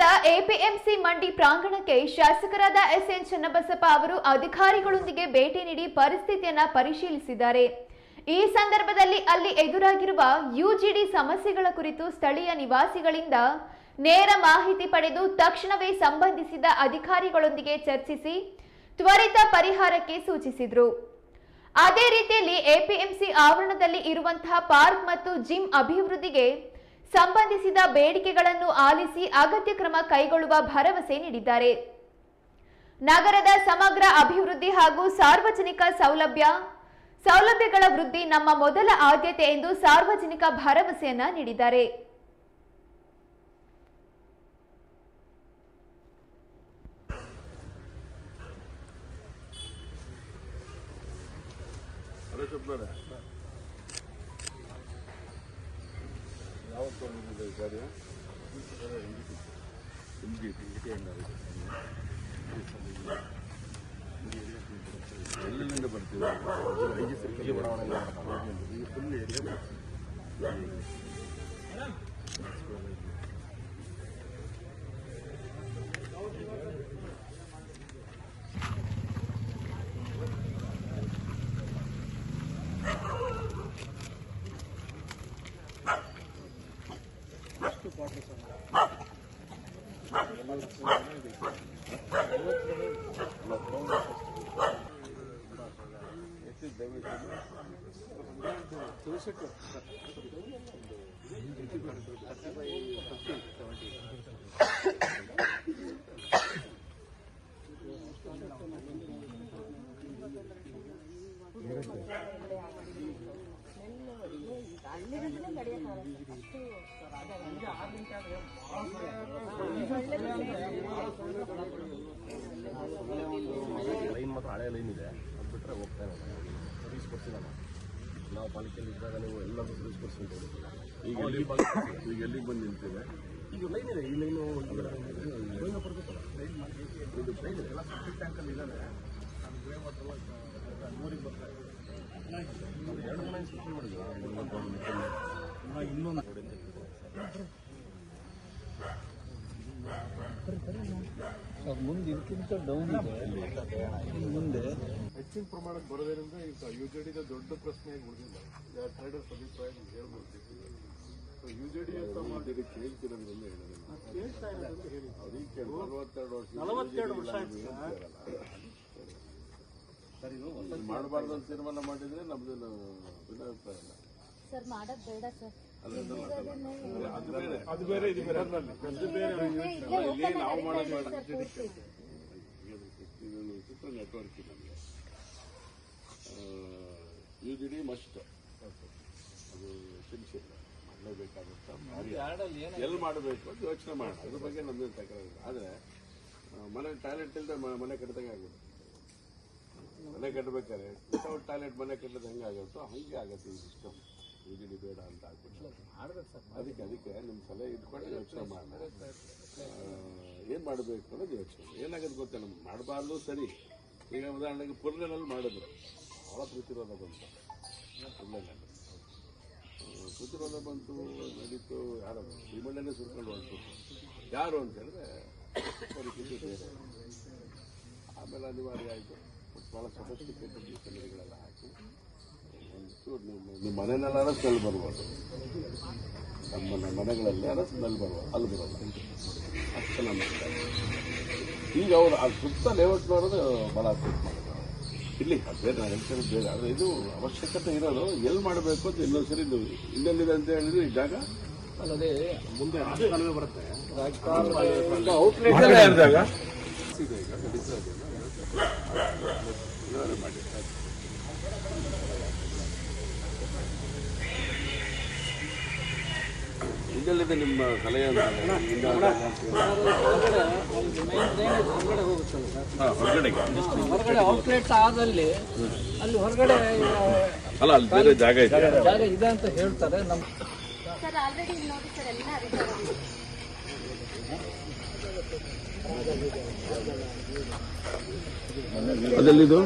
ನಗರದ ಎಪಿಎಂಸಿ ಮಂಡಿ ಪ್ರಾಂಗಣಕ್ಕೆ ಶಾಸಕರಾದ ಎಸ್ಎನ್ ಚನ್ನಬಸಪ್ಪ ಅವರು ಅಧಿಕಾರಿಗಳೊಂದಿಗೆ ಭೇಟಿ ನೀಡಿ ಪರಿಸ್ಥಿತಿಯನ್ನ ಪರಿಶೀಲಿಸಿದ್ದಾರೆ. ಈ ಸಂದರ್ಭದಲ್ಲಿ ಅಲ್ಲಿ ಎದುರಾಗಿರುವ ಯುಜಿಡಿ ಸಮಸ್ಯೆಗಳ ಕುರಿತು ಸ್ಥಳೀಯ ನಿವಾಸಿಗಳಿಂದ ನೇರ ಮಾಹಿತಿ ಪಡೆದು ತಕ್ಷಣವೇ ಸಂಬಂಧಿಸಿದ ಅಧಿಕಾರಿಗಳೊಂದಿಗೆ ಚರ್ಚಿಸಿ ತ್ವರಿತ ಪರಿಹಾರಕ್ಕೆ ಸೂಚಿಸಿದರು. ಅದೇ ರೀತಿಯಲ್ಲಿ ಎಪಿಎಂಸಿ ಆವರಣದಲ್ಲಿ ಇರುವಂತಹ ಪಾರ್ಕ್ ಮತ್ತು ಜಿಮ್ ಅಭಿವೃದ್ಧಿಗೆ ಸಂಬಂಧಿಸಿದ ಬೇಡಿಕೆಗಳನ್ನು ಆಲಿಸಿ ಅಗತ್ಯ ಕ್ರಮ ಕೈಗೊಳ್ಳುವ ಭರವಸೆ ನೀಡಿದ್ದಾರೆ. ನಗರದ ಸಮಗ್ರ ಅಭಿವೃದ್ಧಿ ಹಾಗೂ ಸಾರ್ವಜನಿಕ ಸೌಲಭ್ಯ, ಸೌಲಭ್ಯಗಳ ವೃದ್ಧಿ ನಮ್ಮ ಮೊದಲ ಆದ್ಯತೆ ಎಂದು ಸಾರ್ವಜನಿಕ ಭರವಸೆಯನ್ನ ನೀಡಿದ್ದಾರೆ. తొమ్మిది గారు ఎల్లుండి పడుతుంది ಈ ಫುಲ್ ಏರಿಯಾ ಲೈನ್ ಮಾತ್ರ ಹಳೆ ಲೈನ್ ಇದೆ. ಅದು ಬಿಟ್ಟರೆ ಹೋಗ್ತಾ ಇರೋಲ್ಲ ಸರ್ವಿಸ್ ಕೊಡ್ಸಿಲ್ಲ ನಾವು ಪಾಲಿಕೆಯಲ್ಲಿ ಇದ್ದಾಗ ನೀವು ಎಲ್ಲರೂ ಸರ್ವಿಸ್ ಕೊಡ್ಸಿಲ್ಲ ಈಗ ಎಲ್ಲಿ ಈಗ ಎಲ್ಲಿಗೆ ಬಂದು ನಿಂತಿದೆ? ಈಗ ಲೈನ್ ಇದೆ. ಈ ಲೈನು ಲೈನ್ ಬರ್ಬೇಕಲ್ಲ ಇದು. ಟ್ರೈನ್ ಇದೆ. ಎರಡು ಇನ್ನೊಂದು ಲೈನ್ ಸ್ವಿಚ್ ಮುಂದೆ ಇದಕ್ಕಿಂತ ಡೌನ್ ಇದೆ. ಮುಂದೆ ಹೆಚ್ಚಿನ ಪ್ರಮಾಣಕ್ಕೆ ಬರೋದರಿಂದ ಈಗ ಯು ಜೆ ಡಿದ ದೊಡ್ಡ ಪ್ರಶ್ನೆ ಉಳಿದಿಲ್ಲ ಟ್ರೇಡರ್ಸ್ ಅಭಿಪ್ರಾಯ ಹೇಳ್ಬೋದು ಯು ಜೆ ಡಿ ಅಂತ ಮಾಡಿ ಕೇಳ್ತಿರೋದ್ರಿಂದ ಹೇಳಿದ್ರೆ ಅದಕ್ಕೆ ನಲವತ್ತೆರಡು ವರ್ಷ ನಲವತ್ತೆರಡು ವರ್ಷ ಮಾಡಬಾರ್ದು ಅಂತ ತೀರ್ಮಾನ ಮಾಡಿದ್ರೆ ನಮ್ದು ಭಿನ್ನಾಭಿಪ್ರಾಯ ಇಲ್ಲ. ಸರ್ ಮಾಡೋದ್ ಬೇಡ ಸರ್. ಅದು ಬೇರೆ. ಅದು ಬೇರೆ ಇದು ಬೇರೆ ಅದು ಬೇರೆ ಇಲ್ಲಿ ನಾವು ಮಾಡೋದು ಇದೊಂದು ನೆಟ್ವರ್ಕ್ ಇದೆ ನಮಗೆ ಯು ಜಿ ಡಿ ಮಸ್ಟ್ ಅದು ಮಾಡಲೇಬೇಕಾದಂಥ ಭಾರಿ ಎಲ್ಲಿ ಮಾಡಬೇಕು ಅಂತ ಯೋಚನೆ ಮಾಡೋಣ. ಅದ್ರ ಬಗ್ಗೆ ನಮ್ದೇನು ತಕರಾರಿಲ್ಲ ಆದರೆ ಮನೆ ಟಾಯ್ಲೆಟ್ ಇಲ್ಲದೆ ಮನೆ ಕಟ್ಟಿದಾಗ ಆಗುತ್ತೆ ಮನೆ ಕಟ್ಟಬೇಕಾದ್ರೆ ವಿತೌಟ್ ಟಾಯ್ಲೆಟ್ ಮನೆ ಕಟ್ಟದ ಹೆಂಗೆ ಆಗುತ್ತೋ ಹಂಗೆ ಆಗುತ್ತೆ ಈ ಸಿಸ್ಟಮ್ ಜಿ ಡಿ ಬೇಡ ಅಂತ ಆಗ್ಬಿಟ್ಟು ಅದಕ್ಕೆ ಅದಕ್ಕೆ ನಿಮ್ಮ ಸಲಹೆ ಇಟ್ಕೊಂಡು ಯೋಚನೆ ಮಾಡೋಣ ಏನು ಮಾಡಬೇಕು ಅನ್ನೋದು ಯೋಚನೆ. ಏನಾಗೋದು ಗೊತ್ತಾ ನಮ್ಗೆ ಮಾಡಬಾರ್ದು ಸರಿ. ಈಗ ಉದಾಹರಣೆಗೆ ಪುರ್ಲೆನಲ್ಲಿ ಮಾಡಿದ್ರು. ಭಾಳ ಪ್ರತಿರೋಧ ಬಂತು. ಪುರ್ಲೆನಲ್ಲಿ ಪ್ರತಿರೋಧ ಬಂತು ನಡೀತು ಯಾರು ಭೀಮಣ್ಣನೇ ಸುರ್ಕೊಂಡು ಹೊರಟು ಯಾರು ಅಂತ ಹೇಳಿದ್ರೆ ಪರಿಸ್ಥಿತಿ ಬೇರೆ. ಆಮೇಲೆ ಅನಿವಾರ್ಯ ಆಯಿತು. ಭಾಳ ಸೊಫಿಸ್ಟಿಕೇಟೆಡ್ ಮಿಷನರಿಗಳೆಲ್ಲ ಹಾಕಿ. ನಿಮ್ಮ ಮನೆಯಲ್ಲೆಲ್ಲ ಸ್ಮೆಲ್ ಬರ್ಬೋದು ನಮ್ಮ ಮನೆಗಳಲ್ಲಿ ಎಲ್ಲ ಸ್ಮೆಲ್ ಬರ್ಬೋದು ಅಲ್ಲಿ ಬರೋಲ್ಲ ಅಷ್ಟು ಚೆನ್ನಾಗಿ ಈಗ ಅವ್ರು ಆ ಸುತ್ತ ಲೇಔಟ್ನವ್ರದ್ದು ಭಾಳ ಅಪ್ಡೇಟ್ ಮಾಡಿದ್ರು ಇಲ್ಲಿ ಬೇರೆ ನಾನು ಹೇಳ್ತಿರೋದು ಬೇರೆ ಆದರೆ ಇದು ಅವಶ್ಯಕತೆ ಇರೋದು ಎಲ್ಲಿ ಮಾಡಬೇಕು ಅಂತ ಇನ್ನೊಂದ್ಸರಿ ಇದು ಇನ್ನೆಲ್ಲಿದೆ ಅಂತ ಹೇಳಿದ್ರೆ ಈ ಜಾಗ? ಅಲ್ಲದೆ ಮುಂದೆ ಕಡಿಮೆ ಬರುತ್ತೆ. ಜಾಗ ಇದೆ ಈಗ ನಡೀತಾ ಇದೆ ನಿವಾರಣೆ ಮಾಡಿ ನಿಮ್ಮ ಕಲೆಯ ಅಂತ ಹೊರಗಡೆ ಹೋಗುತ್ತಲ್ಲ ಸರ್ ಹೊರಗಡೆಗೆ ಔಟ್ಲೆಟ್ ಆದಲ್ಲಿ ಅಲ್ಲಿ ಹೊರಗಡೆ ಅಲ್ಲ ಅಲ್ಲಿ ಬೇರೆ ಜಾಗ ಇದೆ ಜಾಗ ಇದೆ ಅಂತ ಹೇಳ್ತಾರೆ ನಮ್ಮ ಸರ್ ಆಲ್ರೆಡಿ ನೋಡಿ ಸರ್ ಎಲ್ಲ ಅಧಿಕಾರಿಗಳು ಅದೆಲ್ಲಿದು